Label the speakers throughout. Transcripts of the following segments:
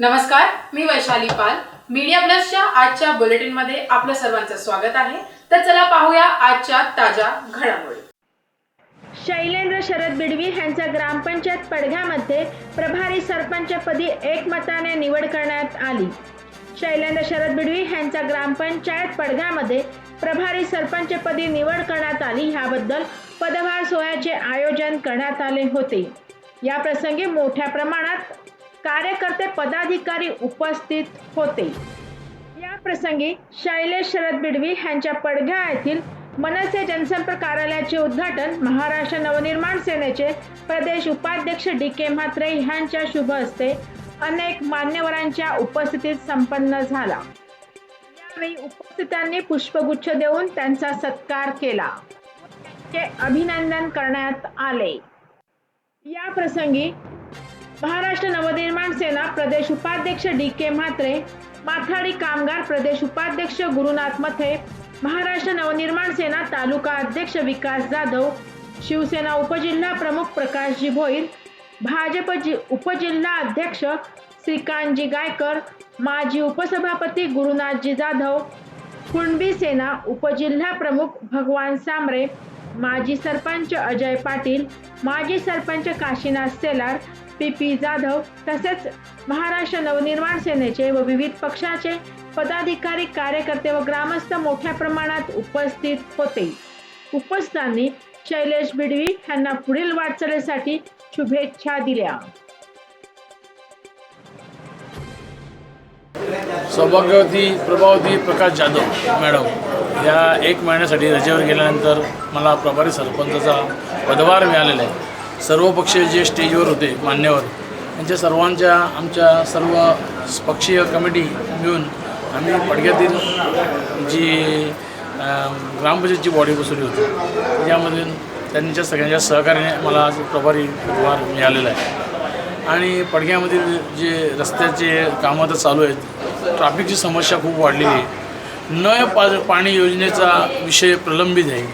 Speaker 1: नमस्कार मी वैशाली पाल. मीडिया प्लसच्या आजच्या बुलेटिनमध्ये आपलं सर्वांचं स्वागत आहे. तर चला पाहूया आजच्या ताज्या घडामोडी.
Speaker 2: शैलेंद्र शरद बिडवी यांचा ग्रामपंचायत पडघ्यामध्ये प्रभारी सरपंचपदी एकमताने निवड करण्यात आली. शैलेंद्र शरद बिडवी यांचा ग्रामपंचायत पडघ्यामध्ये प्रभारी सरपंचपदी निवड करण्यात आली ह्याबद्दल पदभार सोहळ्याचे आयोजन करण्यात आले होते. या प्रसंगी मोठ्या प्रमाणात कार्यकर्ते पदाधिकारी उपस्थित होते. या प्रसंगी शैलेश शरद बिडवी यांच्या पडघ्या येथील मनसे जनसंपर्क कार्यालयाचे उद्घाटन महाराष्ट्र नवनिर्माण सेनेचे प्रदेश उपाध्यक्ष डी के म्हात्रे यांच्या शुभ हस्ते अनेक मान्यवरांच्या उपस्थितीत संपन्न झाला. यावेळी उपस्थितांनी पुष्पगुच्छ देऊन त्यांचा सत्कार केला. ते अभिनंदन करण्यात आले. या प्रसंगी महाराष्ट्र नवनिर्माण सेना प्रदेश उपाध्यक्ष डी के म्हात्रे माथाडी कामगार प्रदेश उपाध्यक्ष गुरुनाथ मथे महाराष्ट्र नवनिर्माण सेना तालुका अध्यक्ष विकास जाधव शिवसेना उपजिल्हा प्रमुख प्रकाशजी भोईर भाजप जि उपजिल्हा अध्यक्ष श्रीकांतजी गायकर माजी उपसभापती गुरुनाथजी जाधव कुणबी सेना उपजिल्हा प्रमुख भगवान सामरे माजी सरपंच अजय पाटील माजी सरपंच काशीनाथ सेलार पी पी जाधव तसेच महाराष्ट्र नवनिर्माण सेनेचे व विविध पक्षाचे पदाधिकारी कार्यकर्ते व ग्रामस्थ मोठ्या प्रमाणात उपस्थित होते. उपस्थितांनी शैलेश बिडवी यांना पुढील वाटचालीसाठी शुभेच्छा दिल्या.
Speaker 3: सौभाग्यवती प्रभावती प्रकाश जाधव मॅडम या एक महिन्यासाठी रजेवर गेल्यानंतर मला प्रभारी सरपंचाचा पदभार मिळालेला आहे. सर्वपक्षीय जे स्टेजवर होते मान्यवर त्यांच्या सर्वांच्या आमच्या सर्व पक्षीय कमिटी मिळून आम्ही पडग्यातील जी ग्रामपंचायतची बॉडी बसवली होती. त्याच्यामधून त्यांच्या सगळ्यांच्या सहकार्याने मला आज प्रभारी व्यवहार मिळालेला आहे. आणि पडग्यामधील जे रस्त्याचे कामं तर चालू आहेत ट्रॅफिकची समस्या खूप वाढलेली आहे. नळ पा पाणी योजनेचा विषय प्रलंबित आहे.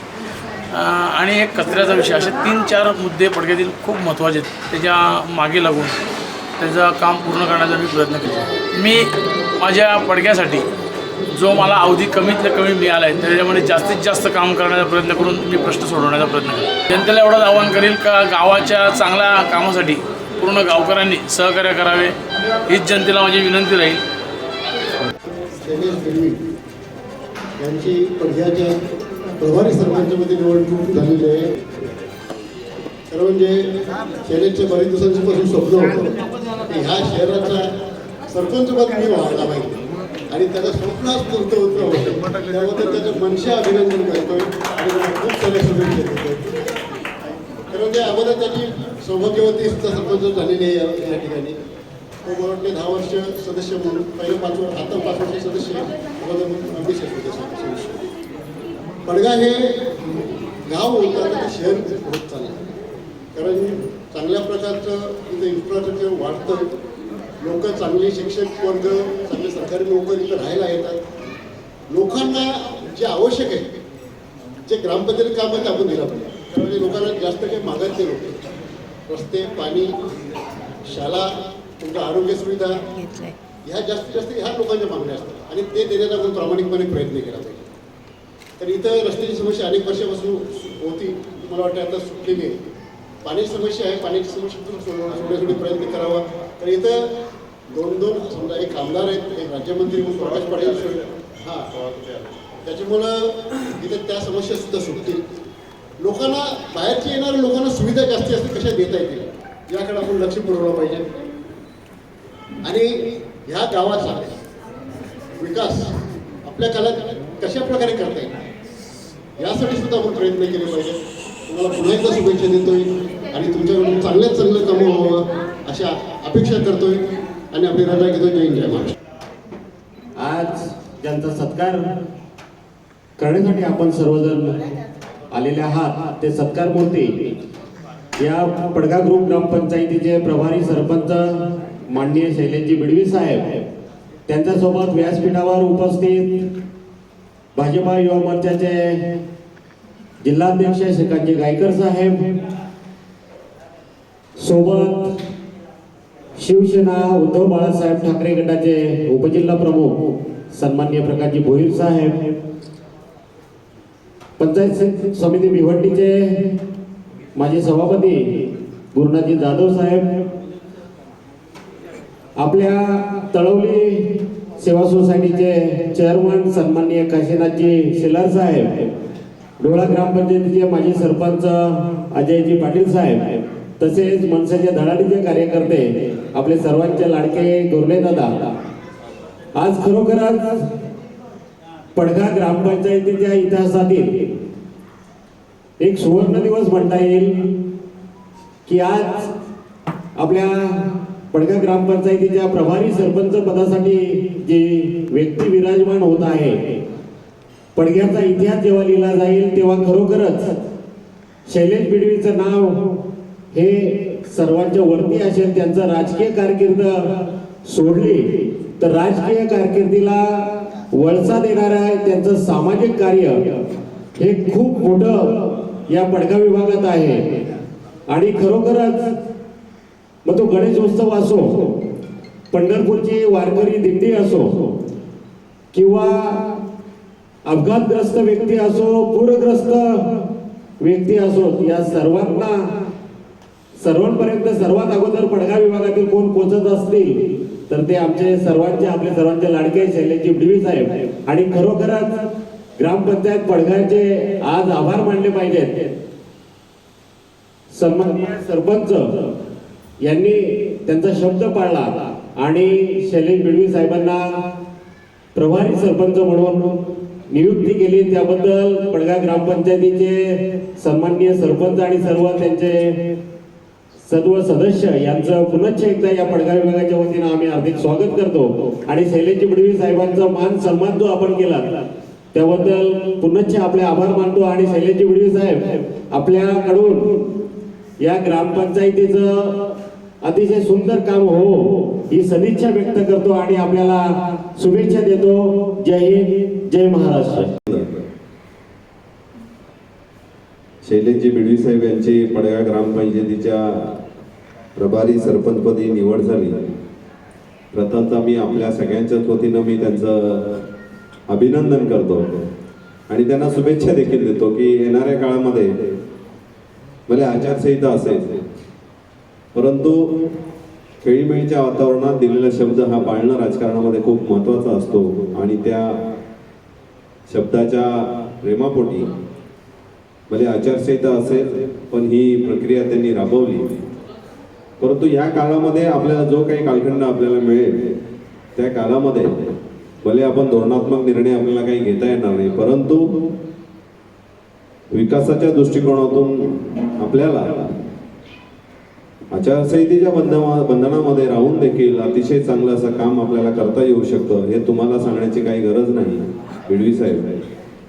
Speaker 3: आणि एक कचऱ्याचा विषय असे तीन चार मुद्दे पडग्यातील खूप महत्त्वाचे आहेत. त्याच्यामागे लागून त्याचं काम पूर्ण करण्याचा मी प्रयत्न केला मी माझ्या पडग्यासाठी जो मला अवधी कमीतल्या कमी मिळाला आहे त्याच्यामध्ये जास्तीत जास्त काम करण्याचा प्रयत्न करून मी प्रश्न सोडवण्याचा प्रयत्न केला जनतेला एवढंच आव्हान करेल का गावाच्या चांगल्या कामासाठी पूर्ण गावकऱ्यांनी सहकार्य करावे हीच जनतेला माझी विनंती राहील.
Speaker 4: यांची पडघ्याच्या प्रभारी सरपंचमध्ये निवडणूक झालेली आहे. खरं म्हणजे शैलेशचे बरेच दिवसांपासून स्वप्न होतं की ह्या शहराचा सरपंचपद मी व्हायला पाहिजे. आणि त्याचा स्वप्नाच पूर्त होत होतं त्याबद्दल त्याचं मनशा अभिनंदन करतोय आणि खूप साऱ्या शुभेच्छा देतोय. खरं म्हणजे अगोदर त्याची सौभाग्यवती सुद्धा सरपंच झालेली आहे या या ठिकाणी. तो मला वाटते दहा वर्ष सदस्य म्हणून पहिलं पाच वर्ष आता पाच वर्ष सदस्य अगोदर म्हणून अध्यक्ष होते सदस्य पडगा हे गाव होतं ते शहर होत चाललं. कारण चांगल्या प्रकारचं इथं इन्फ्रास्ट्रक्चर वाढतं लोक चांगले शिक्षक वर्ग चांगले सरकारी लोक इथं राहायला येतात. लोकांना जे आवश्यक आहे जे ग्रामपंचायत काम आहे ते आपण दिलं पाहिजे. कारण लोकांना जास्त काही मागत नाही लोक. रस्ते पाणी शाळा तुमच्या आरोग्य सुविधा ह्या जास्तीत जास्त ह्या लोकांच्या मागण्या असतात. आणि ते देण्याचा आपण प्रामाणिकपणे प्रयत्न केला पाहिजे. तर इथं रस्त्याची समस्या अनेक वर्षापासून होती. मला वाटतं आता सुटलेली आहे. पाण्याची समस्या आहे. पाण्याची समस्या पण सोडण्यासाठी प्रयत्न करावा. तर इथं दोन दोन समजा एक आमदार आहेत एक राज्यमंत्री म्हणून प्रकाश पाटील हां. त्याच्यामुळं इथं त्या समस्या सुद्धा सुटतील. लोकांना बाहेरचे येणाऱ्या लोकांना सुविधा जास्ती असते कशा देता येतील? याकडे आपण लक्ष पुरवलं पाहिजे. आणि ह्या गावाचा विकास आपल्या कला कशा प्रकारे करता येईल? यासाठी सुद्धा आपण प्रयत्न केले पाहिजे. तुम्हाला पुन्हा एकदा शुभेच्छा देतोय आणि तुमच्याकडून चांगल्यात चांगलं कामं व्हावं अशा अपेक्षा करतोय आणि आपली रजा घेतोय. जय जय महाराष्ट्र.
Speaker 5: आज ज्यांचा सत्कार करण्यासाठी आपण सर्वजण आलेले आहात ते सत्कार मूर्ती या पडगा ग्रुप ग्रामपंचायतीचे प्रभारी सरपंच माननीय शैलेशजी बिडवी साहेब त्यांच्यासोबत व्यासपीठावर उपस्थित भाजपा युवा मोर्चाचे जिल्हाध्यक्ष श्रीकांतजी गायकर साहेब सोबत शिवसेना उद्धव बाळासाहेब ठाकरे गटाचे उपजिल्हा प्रमुख सन्मान्य प्रकाशजी भोईर साहेब पंचायत समिती भिवंडीचे माजी सभापती गुरुनाथजी जाधव साहेब आपल्या तळवली सेवा सोसायटीचे चेअरमन सन्माननीय काशीनाथजी शेलार साहेब डोळा ग्रामपंचायतीचे माजी सरपंच अजयजी पाटील साहेब तसेच मनसेचे धडाडीचे कार्यकर्ते आपले सर्वांचे लाडके गुरले दादा. आज खरोखरच पडघा ग्रामपंचायतीच्या इतिहासातील एक सुवर्ण दिवस म्हणता येईल की आज आपल्या पडगा ग्रामपंचायतीच्या प्रभारी सरपंच पदासाठी जे व्यक्ती विराजमान होत आहे पडग्याचा इतिहास जेव्हा लिहिला जाईल तेव्हा खरोखरच शैलेश बिडवीचं नाव हे सर्वांच्या वरती असेल त्यांचं राजकीय कारकीर्द सोडली तर राजकीय कारकिर्दीला वळसा देणारा त्यांचं सामाजिक कार्य हे खूप मोठं या पडगा विभागात आहे. आणि खरोखरच मग तो गणेश उत्सव असो पंढरपूरची वारकरी दिंडी असो किंवा अपघातग्रस्त व्यक्ती असो पूरग्रस्त व्यक्ती असो या सर्वांना सर्वांपर्यंत सर्वात अगोदर पडगा विभागातील कोण पोचत असतील तर ते आमचे सर्वांचे आपले सर्वांचे लाडके शैलेजी डिवी साहेब. आणि खरोखरच ग्रामपंचायत पडघाचे आज आभार मानले पाहिजेत. सन्माननीय सरपंच यांनी त्यांचा शब्द पाळला आणि शैलेश बिडवी साहेबांना प्रभारी सरपंच म्हणून नियुक्ती केली. त्याबद्दल पडगा ग्रामपंचायतीचे सन्माननीय सरपंच आणि सर्व त्यांचे सर्व सदस्य यांचं पुनश्च एकदा या पडगा विभागाच्या वतीनं आम्ही हार्दिक स्वागत करतो. आणि शैलेशजी बिडवी साहेबांचा मान सन्मान जो आपण केला त्याबद्दल पुनश्च आपले आभार मानतो. आणि शैलेशजी बिडवी साहेब आपल्याकडून या ग्रामपंचायतीचं अतिशय सुंदर काम हो. ही सदिच्छा व्यक्त करतो आणि आपल्याला शुभेच्छा देतो. जय हिंद जय महाराष्ट्र.
Speaker 6: शैलेशजी बिडवी साहेब यांची पडगा ग्रामपंचायतीच्या प्रभारी सरपंचपदी निवड झाली. प्रथमतः मी आपल्या सगळ्यांच्याच वतीनं मी त्यांचं अभिनंदन करतो आणि त्यांना शुभेच्छा देखील देतो की येणाऱ्या काळामध्ये भले आचारसंहिता असेल. परंतु खेळीमेळीच्या वातावरणात दिलेला शब्द हा पाळणं राजकारणामध्ये खूप महत्त्वाचा असतो आणि त्या शब्दाच्या प्रेमापोटी भले आचारसंहिता असेल पण ही प्रक्रिया त्यांनी राबवली. परंतु या काळामध्ये आपल्याला जो काही कालखंड आपल्याला मिळेल त्या काळामध्ये भले आपण धोरणात्मक निर्णय आपल्याला काही घेता येणार नाही परंतु विकासाच्या दृष्टिकोनातून आपल्याला आचारसंहितेच्या बंधना बंधनामध्ये राहून देखील अतिशय चांगलं असं काम आपल्याला करता येऊ शकतं हे तुम्हाला सांगण्याची काही गरज नाही बिडवी साहेब.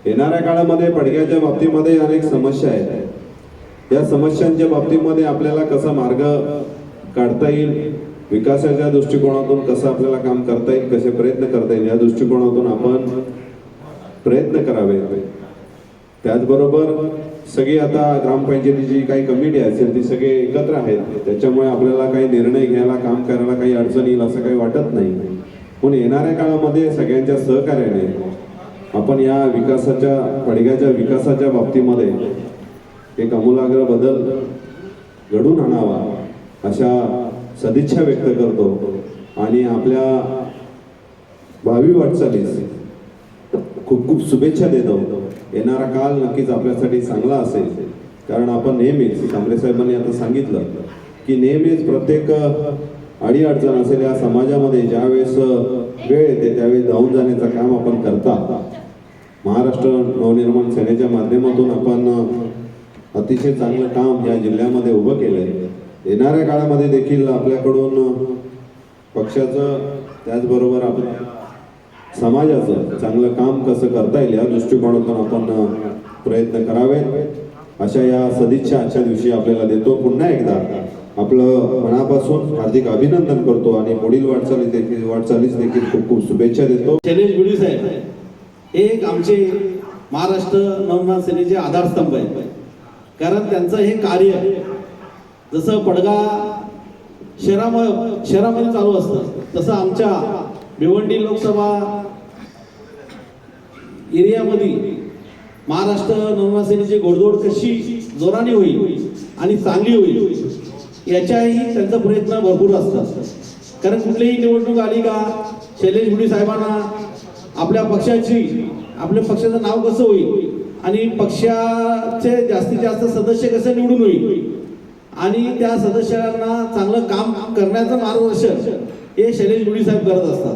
Speaker 6: येणाऱ्या काळामध्ये पडग्याच्या बाबतीमध्ये अनेक समस्या आहेत. या समस्यांच्या बाबतीमध्ये आपल्याला कसा मार्ग काढता येईल विकासाच्या दृष्टिकोनातून कसं आपल्याला काम करता येईल कसे प्रयत्न करता येईल या दृष्टिकोनातून आपण प्रयत्न करावे त्याचबरोबर सगळी आता ग्रामपंचायतीची काही कमिटी असेल ती सगळे एकत्र आहेत. त्याच्यामुळे आपल्याला काही निर्णय घ्यायला काम करायला काही अडचण येईल असं काही वाटत नाही. पण येणाऱ्या काळामध्ये सगळ्यांच्या सहकार्याने आपण या विकासाच्या पडग्याच्या विकासाच्या बाबतीमध्ये एक आमूलाग्र बदल घडून आणावा अशा सदिच्छा व्यक्त करतो. आणि आपल्या भावी वाटचालीस खूप खूप शुभेच्छा देतो. येणारा काळ नक्कीच आपल्यासाठी चांगला असेल. कारण आपण नेहमीच कांबळे साहेबांनी आता सांगितलं की नेहमीच प्रत्येक अडी अडचण असेल या समाजामध्ये ज्यावेळेस वेळ येते त्यावेळेस जाऊन जाण्याचं काम आपण करता महाराष्ट्र नवनिर्माण सेनेच्या माध्यमातून आपण अतिशय चांगलं काम या जिल्ह्यामध्ये उभं केलंय. येणाऱ्या काळामध्ये देखील आपल्याकडून पक्षाचं त्याचबरोबर आपल्या समाजाचं चांगलं काम कसं करता येईल या दृष्टिकोनातून आपण प्रयत्न करावे अशा या सदिच्छा आजच्या दिवशी आपल्याला देतो. पुन्हा एकदा आपलं मनापासून हार्दिक अभिनंदन करतो आणि पुढील वाटचालीस देखील वाटचालीस देखील खूप खूप शुभेच्छा देतो.
Speaker 7: शैलेश गुडी साहेब एक आमचे महाराष्ट्र नवनाथ सेनेचे आधारस्तंभ आहे कारण त्यांचं हे कार्य जसं पडगा शहरामध्ये शहरामध्ये चालू असतं तसं आमच्या भिवंडी लोकसभा एरियामध्ये महाराष्ट्र नवना सेनेची कशी जोराने होईल आणि चांगली होईल याच्याही त्यांचा प्रयत्न भरपूर असतात. कारण कुठलीही निवडणूक आली का शैलेश बुडी साहेबांना आपल्या पक्षाची आपल्या पक्षाचं नाव कसं होईल आणि पक्षाचे जास्तीत जास्त सदस्य कसे निवडून होईल आणि त्या सदस्यांना चांगलं काम करण्याचं मार्गदर्शन हे शैलेश बुडी साहेब करत असतात.